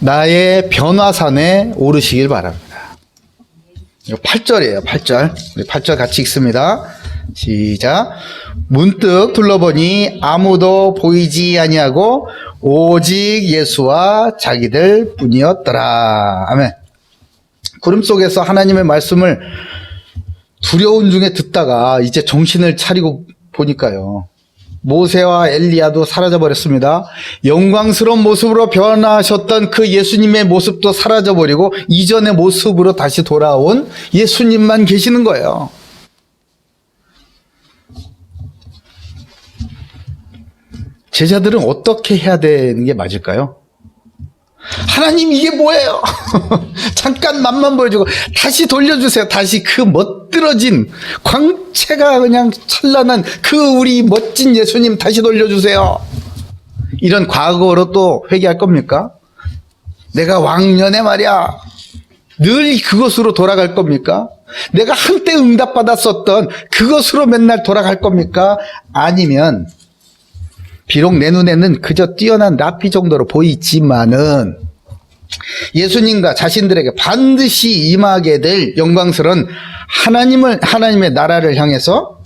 나의 변화산에 오르시길 바랍니다. 이거 8절이에요, 8절. 우리 8절 같이 읽습니다. 시작. 문득 둘러보니 아무도 보이지 아니하고 오직 예수와 자기들 뿐이었더라. 아멘. 구름 속에서 하나님의 말씀을 두려운 중에 듣다가 이제 정신을 차리고 보니까요. 모세와 엘리야도 사라져 버렸습니다. 영광스러운 모습으로 변하셨던 그 예수님의 모습도 사라져 버리고 이전의 모습으로 다시 돌아온 예수님만 계시는 거예요. 제자들은 어떻게 해야 되는 게 맞을까요? 하나님 이게 뭐예요? 잠깐 맛만 보여주고 다시 돌려주세요. 다시 그 멋들어진 광채가 그냥 찬란한 그 우리 멋진 예수님 다시 돌려주세요. 이런 과거로 또 회개할 겁니까? 내가 왕년에 말이야 늘 그것으로 돌아갈 겁니까? 내가 한때 응답받았었던 그것으로 맨날 돌아갈 겁니까? 아니면 비록 내 눈에는 그저 뛰어난 라피 정도로 보이지만은 예수님과 자신들에게 반드시 임하게 될 영광스러운 하나님을 하나님의 나라를 향해서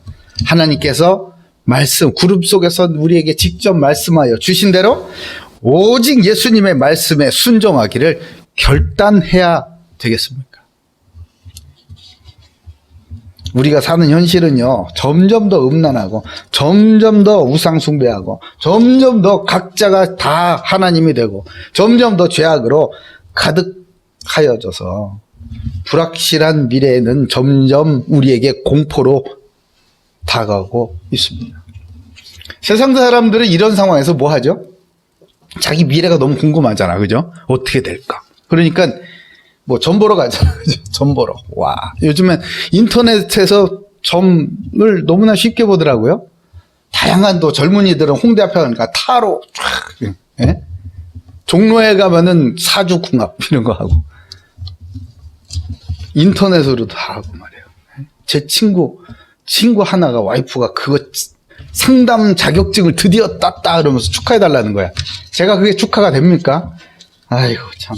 하나님께서 말씀 구름 속에서 우리에게 직접 말씀하여 주신 대로 오직 예수님의 말씀에 순종하기를 결단해야 되겠습니까? 우리가 사는 현실은요, 점점 더 음란하고, 점점 더 우상숭배하고, 점점 더 각자가 다 하나님이 되고, 점점 더 죄악으로 가득하여져서, 불확실한 미래에는 점점 우리에게 공포로 다가오고 있습니다. 세상 사람들은 이런 상황에서 뭐 하죠? 자기 미래가 너무 궁금하잖아, 그죠? 어떻게 될까? 그러니까 뭐 점 보러 가잖아. 그죠? 점 보러. 와. 요즘엔 인터넷에서 점을 너무나 쉽게 보더라고요. 다양한 또 젊은이들은 홍대 앞에 가니까 타로 쫙. 예? 종로에 가면은 사주궁합 이런 거 하고. 인터넷으로 다 하고 말이에요. 제 친구, 친구 하나가 와이프가 그거 상담 자격증을 드디어 땄다 그러면서 축하해 달라는 거야. 제가 그게 축하가 됩니까? 아이고, 참.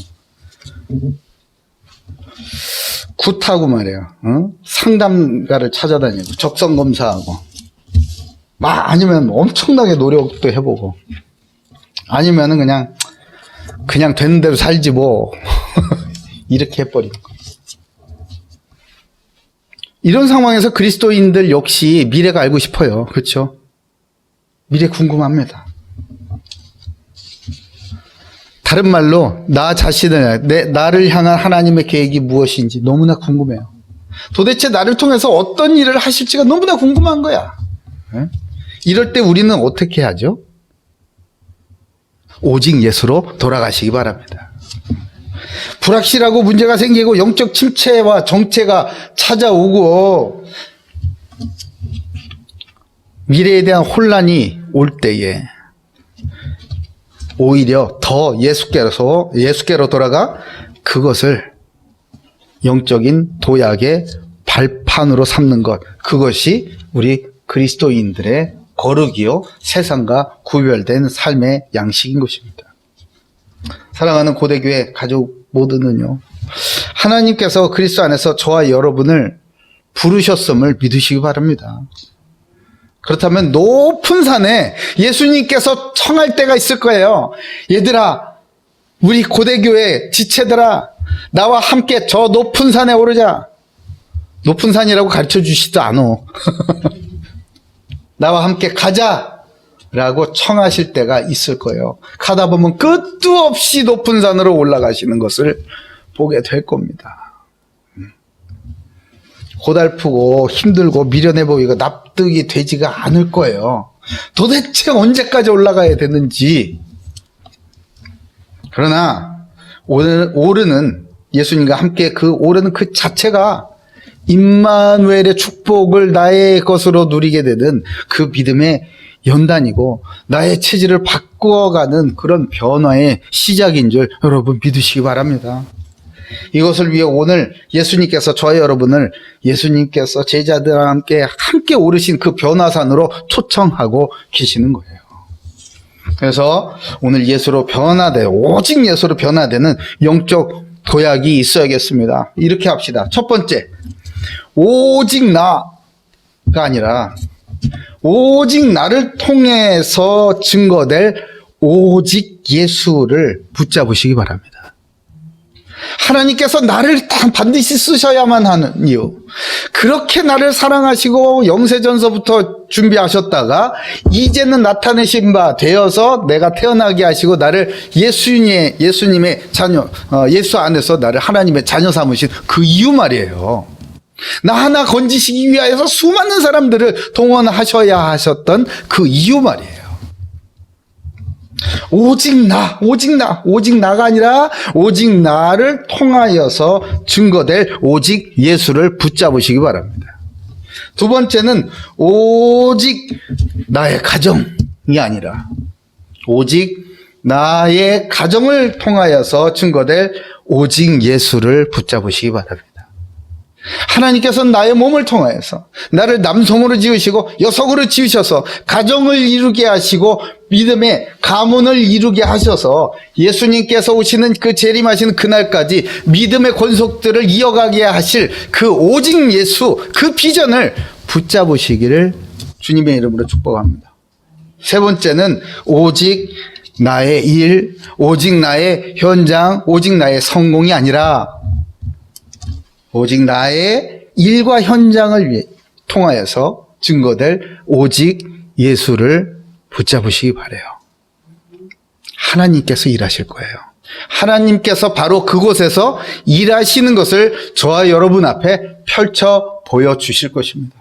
굿하고 말이에요. 어? 상담가를 찾아다니고 적성 검사하고 막 아니면 엄청나게 노력도 해보고 아니면은 그냥 그냥 되는 대로 살지 뭐 이렇게 해버리는 거. 이런 상황에서 그리스도인들 역시 미래가 알고 싶어요. 그렇죠? 미래 궁금합니다. 다른 말로 나 자신을 내 나를 향한 하나님의 계획이 무엇인지 너무나 궁금해요. 도대체 나를 통해서 어떤 일을 하실지가 너무나 궁금한 거야. 예? 이럴 때 우리는 어떻게 하죠? 오직 예수로 돌아가시기 바랍니다. 불확실하고 문제가 생기고 영적 침체와 정체가 찾아오고 미래에 대한 혼란이 올 때에 오히려 더 예수께서 예수께로 돌아가 그것을 영적인 도약의 발판으로 삼는 것 그것이 우리 그리스도인들의 거룩이요 세상과 구별된 삶의 양식인 것입니다. 사랑하는 고대교회 가족 모두는요 하나님께서 그리스도 안에서 저와 여러분을 부르셨음을 믿으시기 바랍니다. 그렇다면 높은 산에 예수님께서 청할 때가 있을 거예요. 얘들아, 우리 고대교회 지체들아, 나와 함께 저 높은 산에 오르자. 높은 산이라고 가르쳐 주시지도 않아. 나와 함께 가자. 라고 청하실 때가 있을 거예요. 가다 보면 끝도 없이 높은 산으로 올라가시는 것을 보게 될 겁니다. 고달프고 힘들고 미련해 보이고 납득이 되지가 않을 거예요. 도대체 언제까지 올라가야 되는지. 그러나 오르는 예수님과 함께 그 오르는 그 자체가 임마누엘의 축복을 나의 것으로 누리게 되는 그 믿음의 연단이고 나의 체질을 바꾸어가는 그런 변화의 시작인 줄 여러분 믿으시기 바랍니다. 이것을 위해 오늘 예수님께서 저와 여러분을 예수님께서 제자들과 함께 함께 오르신 그 변화산으로 초청하고 계시는 거예요. 그래서 오늘 예수로 변화돼 오직 예수로 변화되는 영적 도약이 있어야겠습니다. 이렇게 합시다. 첫 번째, 오직 나가 아니라 오직 나를 통해서 증거될 오직 예수를 붙잡으시기 바랍니다. 하나님께서 나를 다 반드시 쓰셔야만 하는 이유. 그렇게 나를 사랑하시고 영세전서부터 준비하셨다가 이제는 나타내신 바 되어서 내가 태어나게 하시고 나를 예수님의 예수님의 자녀 어, 예수 안에서 나를 하나님의 자녀 삼으신 그 이유 말이에요. 나 하나 건지시기 위하여서 수많은 사람들을 동원하셔야 하셨던 그 이유 말이에요. 오직 나, 오직 나, 오직 나가 아니라 오직 나를 통하여서 증거될 오직 예수를 붙잡으시기 바랍니다. 두 번째는 오직 나의 가정이 아니라 오직 나의 가정을 통하여서 증거될 오직 예수를 붙잡으시기 바랍니다. 하나님께서 나의 몸을 통하여서 나를 남성으로 지으시고 여성으로 지으셔서 가정을 이루게 하시고 믿음의 가문을 이루게 하셔서 예수님께서 오시는 그 재림하시는 그날까지 믿음의 권속들을 이어가게 하실 그 오직 예수 그 비전을 붙잡으시기를 주님의 이름으로 축복합니다. 세 번째는 오직 나의 일, 오직 나의 현장, 오직 나의 성공이 아니라 오직 나의 일과 현장을 위해 통하여서 증거될 오직 예수를 붙잡으시기 바래요. 하나님께서 일하실 거예요. 하나님께서 바로 그곳에서 일하시는 것을 저와 여러분 앞에 펼쳐 보여 주실 것입니다.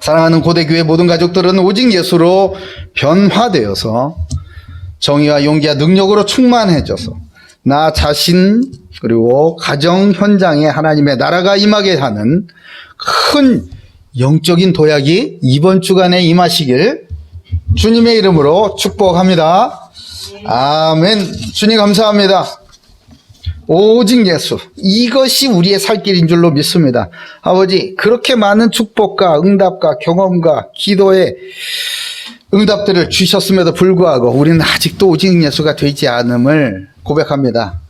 사랑하는 고대교회 모든 가족들은 오직 예수로 변화되어서 정의와 용기와 능력으로 충만해져서 나 자신 그리고 가정 현장에 하나님의 나라가 임하게 하는 큰 영적인 도약이 이번 주간에 임하시길 주님의 이름으로 축복합니다. 아멘. 주님 감사합니다. 오직 예수. 이것이 우리의 살 길인 줄로 믿습니다. 아버지, 그렇게 많은 축복과 응답과 경험과 기도의 응답들을 주셨음에도 불구하고 우리는 아직도 오직 예수가 되지 않음을 고백합니다.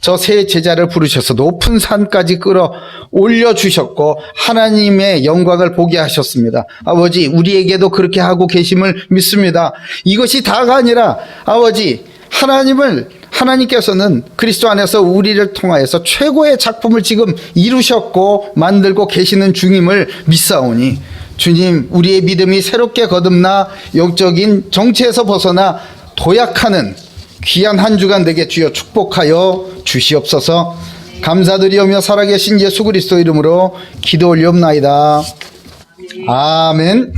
저 세 제자를 부르셔서 높은 산까지 끌어 올려 주셨고 하나님의 영광을 보게 하셨습니다. 아버지, 우리에게도 그렇게 하고 계심을 믿습니다. 이것이 다가 아니라 아버지, 하나님을 하나님께서는 그리스도 안에서 우리를 통하여서 최고의 작품을 지금 이루셨고 만들고 계시는 중임을 믿사오니 주님, 우리의 믿음이 새롭게 거듭나 영적인 정체에서 벗어나 도약하는 귀한 한 주간 되게 주여 축복하여 주시옵소서. 감사드리오며 살아계신 예수 그리스도 이름으로 기도 올리옵나이다. 아멘.